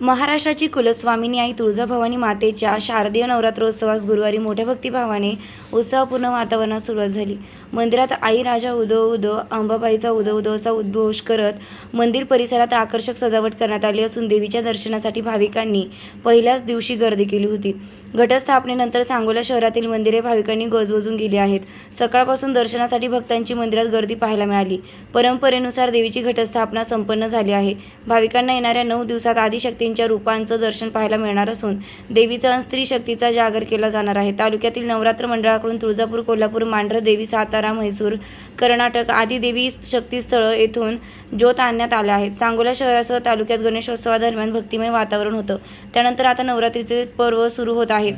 महाराष्ट्राची कुलस्वामिनी आई तुळजाभवानी मातेच्या शारदीय नवरात्रोत्सवास गुरुवारी मोठ्या भक्तिभावाने उत्साहपूर्ण वातावरणात सुरुवात झाली. मंदिरात आई राजा उदो उदो अंबाबाईचा उदो उदो असा उद्घोष करत मंदिर परिसरात आकर्षक सजावट करण्यात आली असून देवीच्या दर्शनासाठी भाविकांनी पहिल्याच दिवशी गर्दी केली होती. घटस्थापनेनंतर सांगोला शहरातील मंदिरे भाविकांनी गजबजून गेली आहेत. सकाळपासून दर्शनासाठी भक्तांची मंदिरात गर्दी पाहायला मिळाली. परंपरेनुसार देवीची घटस्थापना संपन्न झाली आहे. भाविकांना येणाऱ्या नऊ दिवसात शक्तींच्या रूपांचं दर्शन पाहायला मिळणार असून देवीचा स्त्री शक्तीचा जागर केला जाणार आहे. तालुक्यातील नवरात्र मंडळाकडून तुळजापूर कोल्हापूर मांढर देवी सातारा म्हैसूर कर्नाटक आदी देवी शक्तीस्थळं येथून ज्योत आणण्यात आल्या आहेत. सांगोला शहरासह तालुक्यात गणेशोत्सवादरम्यान भक्तिमय वातावरण होतं. त्यानंतर आता नवरात्रीचे पर्व सुरू होत आहे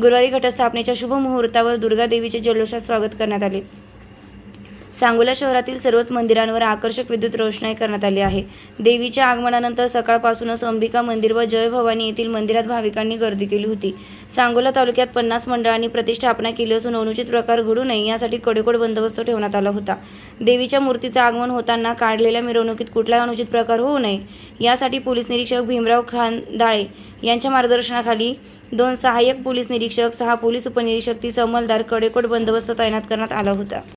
गुरुवारी घटस्थापनेच्या शुभ मुहूर्तावर दुर्गा देवीचे जल्लोषात स्वागत करण्यात आले. सांगोला शहरातील सर्वच मंदिरांवर आकर्षक विद्युत रोषणाई करण्यात आली आहे. देवीच्या आगमनानंतर सकाळपासूनच अंबिका मंदिर व जय भवानी येथील मंदिरात भाविकांनी गर्दी केली होती. सांगोला तालुक्यात पन्नास मंडळांनी प्रतिष्ठापना केली असून अनुचित प्रकार घडू नये यासाठी कडेकोट बंदोबस्त ठेवण्यात आला होता. देवीच्या मूर्तीचं आगमन होताना काढलेल्या मिरवणुकीत कुठलाही अनुचित प्रकार होऊ नये यासाठी पोलीस निरीक्षक भीमराव खानदाळे यांच्या मार्गदर्शनाखाली दोन सहाय्यक पोलीस निरीक्षक सहा पोलीस उपनिरीक्षक तीस अंमलदार कडेकोट बंदोबस्त तैनात करण्यात आला होता.